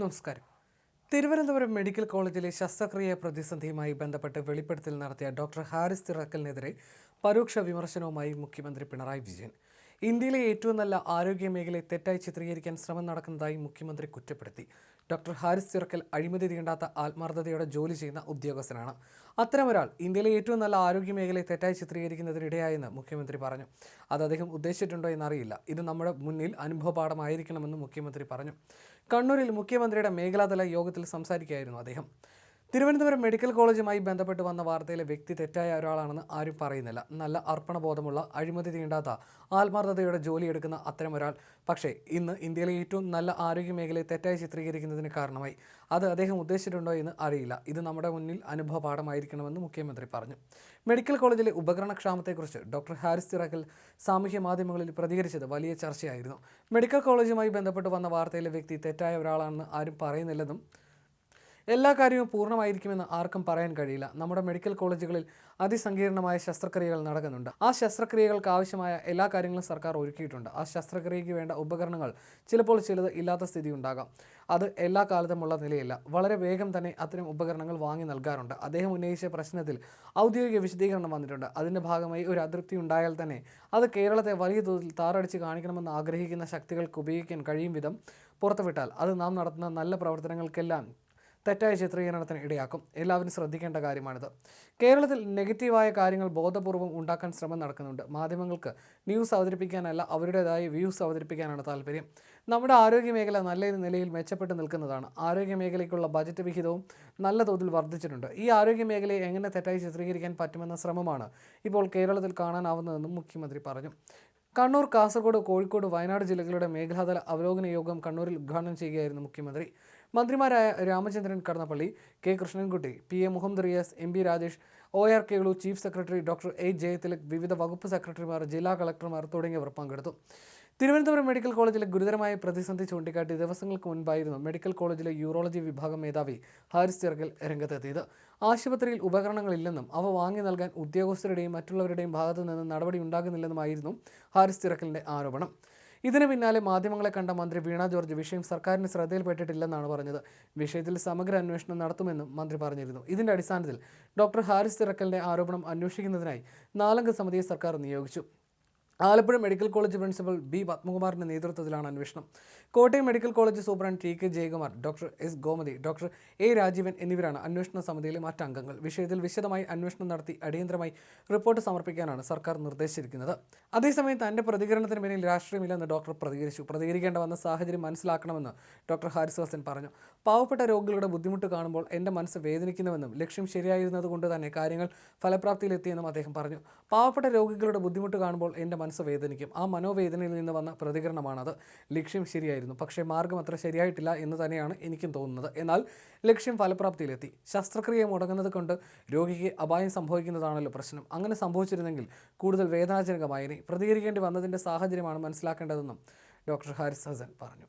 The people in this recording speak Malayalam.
നമസ്കാരം. തിരുവനന്തപുരം മെഡിക്കൽ കോളേജിലെ ശസ്ത്രക്രിയ പ്രതിസന്ധിയുമായി ബന്ധപ്പെട്ട് വെളിപ്പെടുത്തൽ നടത്തിയ ഡോക്ടർ ഹാരിസ് തിറക്കലിനെതിരെ പരോക്ഷ വിമർശനവുമായി മുഖ്യമന്ത്രി പിണറായി വിജയൻ. ഇന്ത്യയിലെ ഏറ്റവും നല്ല ആരോഗ്യ മേഖലയെ തെറ്റായി ചിത്രീകരിക്കാൻ ശ്രമം നടക്കുന്നതായി മുഖ്യമന്ത്രി കുറ്റപ്പെടുത്തി. ഡോക്ടർ ഹാരിസ് ചിറക്കൽ അഴിമതി തീണ്ടാത്ത ആത്മാർത്ഥതയോടെ ജോലി ചെയ്യുന്ന ഉദ്യോഗസ്ഥനാണ്. അത്തരമൊരാൾ ഇന്ത്യയിലെ ഏറ്റവും നല്ല ആരോഗ്യ മേഖലയെ തെറ്റായി ചിത്രീകരിക്കുന്നതിനിടയായെന്ന് മുഖ്യമന്ത്രി പറഞ്ഞു. അത് അദ്ദേഹം ഉദ്ദേശിച്ചിട്ടുണ്ടോ എന്നറിയില്ല. ഇത് നമ്മുടെ മുന്നിൽ അനുഭവപാഠമായിരിക്കണമെന്ന് മുഖ്യമന്ത്രി പറഞ്ഞു. കണ്ണൂരിൽ മുഖ്യമന്ത്രിയുടെ മേഖലാതല യോഗത്തിൽ സംസാരിക്കുകയായിരുന്നു അദ്ദേഹം. തിരുവനന്തപുരം മെഡിക്കൽ കോളേജുമായി ബന്ധപ്പെട്ട് വന്ന വാർത്തയിലെ വ്യക്തി തെറ്റായ ഒരാളാണെന്ന് ആരും പറയുന്നില്ല. നല്ല അർപ്പണബോധമുള്ള അഴിമതി തീണ്ടാത്ത ആത്മാർത്ഥതയോടെ ജോലിയെടുക്കുന്ന അത്തരം ഒരാൾ. പക്ഷേ ഇന്ന് ഇന്ത്യയിലെ ഏറ്റവും നല്ല ആരോഗ്യ മേഖലയെ തെറ്റായി ചിത്രീകരിക്കുന്നതിന് കാരണമായി. അത് അദ്ദേഹം ഉദ്ദേശിച്ചിട്ടുണ്ടോ എന്ന് അറിയില്ല. ഇത് നമ്മുടെ മുന്നിൽ അനുഭവ പാഠമായിരിക്കണമെന്ന് മുഖ്യമന്ത്രി പറഞ്ഞു. മെഡിക്കൽ കോളേജിലെ ഉപകരണക്ഷാമത്തെക്കുറിച്ച് ഡോക്ടർ ഹാരിസ് തിറക്കൽ സാമൂഹ്യ മാധ്യമങ്ങളിൽ പ്രതികരിച്ചത് വലിയ ചർച്ചയായിരുന്നു. മെഡിക്കൽ കോളേജുമായി ബന്ധപ്പെട്ട് വന്ന വാർത്തയിലെ വ്യക്തി തെറ്റായ ഒരാളാണെന്ന് ആരും പറയുന്നില്ലെന്നും എല്ലാ കാര്യവും പൂർണമായിരിക്കുമെന്ന് ആർക്കും പറയാൻ കഴിയില്ല. നമ്മുടെ മെഡിക്കൽ കോളേജുകളിൽ അതിസങ്കീർണമായ ശസ്ത്രക്രിയകൾ നടക്കുന്നുണ്ട്. ആ ശസ്ത്രക്രിയകൾക്ക് ആവശ്യമായ എല്ലാ കാര്യങ്ങളും സർക്കാർ ഒരുക്കിയിട്ടുണ്ട്. ആ ശസ്ത്രക്രിയയ്ക്ക് വേണ്ട ഉപകരണങ്ങൾ ചിലപ്പോൾ ചിലത് ഇല്ലാത്ത സ്ഥിതി ഉണ്ടാകാം. അത് എല്ലാ കാലത്തുമുള്ള നിലയില്ല. വളരെ വേഗം തന്നെ അത്തരം ഉപകരണങ്ങൾ വാങ്ങി നൽകാറുണ്ട്. അദ്ദേഹം ഉന്നയിച്ച പ്രശ്നത്തിൽ ഔദ്യോഗിക വിശദീകരണം വന്നിട്ടുണ്ട്. അതിന്റെ ഭാഗമായി ഒരു അതൃപ്തി ഉണ്ടായാൽ തന്നെ അത് കേരളത്തെ വലിയ തോതിൽ താറടിച്ച് കാണിക്കണമെന്ന് ആഗ്രഹിക്കുന്ന ശക്തികൾക്ക് ഉപയോഗിക്കാൻ കഴിയും വിധം പുറത്തുവിട്ടാൽ അത് നാം നടത്തുന്ന നല്ല പ്രവർത്തനങ്ങൾക്കെല്ലാം തെറ്റായ ചിത്രീകരണത്തിന് ഇടയാക്കും. എല്ലാവരും ശ്രദ്ധിക്കേണ്ട കാര്യമാണിത്. കേരളത്തിൽ നെഗറ്റീവായ കാര്യങ്ങൾ ബോധപൂർവം ഉണ്ടാക്കാൻ ശ്രമം നടക്കുന്നുണ്ട്. മാധ്യമങ്ങൾക്ക് ന്യൂസ് അവതരിപ്പിക്കാനല്ല അവരുടേതായ വ്യൂസ് അവതരിപ്പിക്കാനാണ് താല്പര്യം. നമ്മുടെ ആരോഗ്യ മേഖല നല്ല നിലയിൽ മെച്ചപ്പെട്ട് നിൽക്കുന്നതാണ്. ആരോഗ്യ മേഖലയ്ക്കുള്ള ബജറ്റ് വിഹിതവും നല്ല തോതിൽ വർദ്ധിച്ചിട്ടുണ്ട്. ഈ ആരോഗ്യ മേഖലയെ എങ്ങനെ തെറ്റായി ചിത്രീകരിക്കാൻ പറ്റുമെന്ന ശ്രമമാണ് ഇപ്പോൾ കേരളത്തിൽ കാണാനാവുന്നതെന്നും മുഖ്യമന്ത്രി പറഞ്ഞു. കണ്ണൂർ കാസർഗോഡ് കോഴിക്കോട് വയനാട് ജില്ലകളുടെ മേഖലാതല അവലോകന യോഗം കണ്ണൂരിൽ ഉദ്ഘാടനം ചെയ്യുകയായിരുന്നു മുഖ്യമന്ത്രി. മന്ത്രിമാരായ Ramachandran Kadannappalli K. Krishnankutty P. A. Muhammad Riyas M. B Rajesh O. R. Kelu chief secretary doctor A. Jayathilak വിവിധ വകുപ്പ് സെക്രട്ടറിമാർ ജില്ലാ കളക്ടർമാർ തുടങ്ങിയവർ പങ്കെടുത്തു. തിരുവനന്തപുരം മെഡിക്കൽ കോളേജിലെ ഗുരുതരമായ പ്രതിസന്ധി ചൂണ്ടിക്കാട്ടി ദിവസങ്ങൾക്ക് മുൻപായിരുന്നു മെഡിക്കൽ കോളേജിലെ യൂറോളജി വിഭാഗം മേധാവി ഹാരിസ് ചിറകൽ രംഗത്തെത്തിയത്. ആശുപത്രിയിൽ ഉപകരണങ്ങളില്ലെന്നും അവ വാങ്ങി നൽകാൻ ഉദ്യോഗസ്ഥരുടെയും മറ്റുള്ളവരുടെയും ഭാഗത്തു നിന്ന് നടപടി ഉണ്ടാകുന്നില്ലെന്നുമായിരുന്നു ഹാരിസ് ചിറക്കലിന്റെ ആരോപണം. ഇതിന് പിന്നാലെ മാധ്യമങ്ങളെ കണ്ട മന്ത്രി വീണ ജോർജ് വിഷയം സർക്കാരിന് ശ്രദ്ധയിൽപ്പെട്ടിട്ടില്ലെന്നാണ് പറഞ്ഞത്. വിഷയത്തിൽ സമഗ്ര അന്വേഷണം നടത്തുമെന്നും മന്ത്രി പറഞ്ഞിരുന്നു. ഇതിന്റെ അടിസ്ഥാനത്തിൽ ഡോക്ടർ ഹാരിസ് തിറക്കലിന്റെ ആരോപണം അന്വേഷിക്കുന്നതിനായി നാലംഗ സമിതിയെ സർക്കാർ നിയോഗിച്ചു. Alappuzha medical college principal B പത്മകുമാറിന്റെ നേതൃത്വത്തിലാണ് അന്വേഷണം. Kottayam medical college superintendent T K Jayakumar doctor S Gomathi doctor A Rajeevan എന്നിവരാണ് അന്വേഷണ സമിതിയിലെ മറ്റംഗങ്ങൾ. വിഷയത്തിൽ വിശദമായി അന്വേഷണം നടത്തി അടിയന്തരമായി റിപ്പോർട്ട് സമർപ്പിക്കാനാണ് സർക്കാർ നിർദ്ദേശിച്ചിരിക്കുന്നത്. അതേസമയം തന്റെ പ്രതികരണത്തിന് പിന്നിൽ രാഷ്ട്രീയമില്ലെന്ന് ഡോക്ടർ പ്രതികരിച്ചു. പ്രതികരിക്കേണ്ട വന്ന സാഹചര്യം മനസ്സിലാക്കണമെന്ന് ഡോക്ടർ ഹാരിസ് ഹസൻ പറഞ്ഞു. പാവപ്പെട്ട രോഗികളുടെ ബുദ്ധിമുട്ട് കാണുമ്പോൾ എന്റെ മനസ്സ് വേദനിക്കുന്നുവെന്നും ലക്ഷ്യം ശരിയായിരുന്നതുകൊണ്ട് തന്നെ കാര്യങ്ങൾ ഫലപ്രാപ്തിയിലെത്തിയെന്നും അദ്ദേഹം പറഞ്ഞു. പാവപ്പെട്ട രോഗികളുടെ ബുദ്ധിമുട്ട് കാണുമ്പോൾ എന്റെ മനസ്സ് വേദനിക്കും. ആ മനോവേദനയിൽ നിന്ന് വന്ന പ്രതികരണമാണത്. ലക്ഷ്യം ശരിയായിരുന്നു. പക്ഷേ മാർഗം അത്ര ശരിയായിട്ടില്ല എന്ന് തന്നെയാണ് എനിക്കും തോന്നുന്നത്. എന്നാൽ ലക്ഷ്യം ഫലപ്രാപ്തിയിലെത്തി. ശസ്ത്രക്രിയ മുടങ്ങുന്നത് കൊണ്ട് രോഗിക്ക് അപായം സംഭവിക്കുന്നതാണല്ലോ പ്രശ്നം. അങ്ങനെ സംഭവിച്ചിരുന്നെങ്കിൽ കൂടുതൽ വേദനാജനകമായിനി പ്രതികരിക്കേണ്ടി വന്നതിന്റെ സാഹചര്യമാണ് മനസ്സിലാക്കേണ്ടതെന്നും ഡോക്ടർ ഹാരിസ് ഹസൻ പറഞ്ഞു.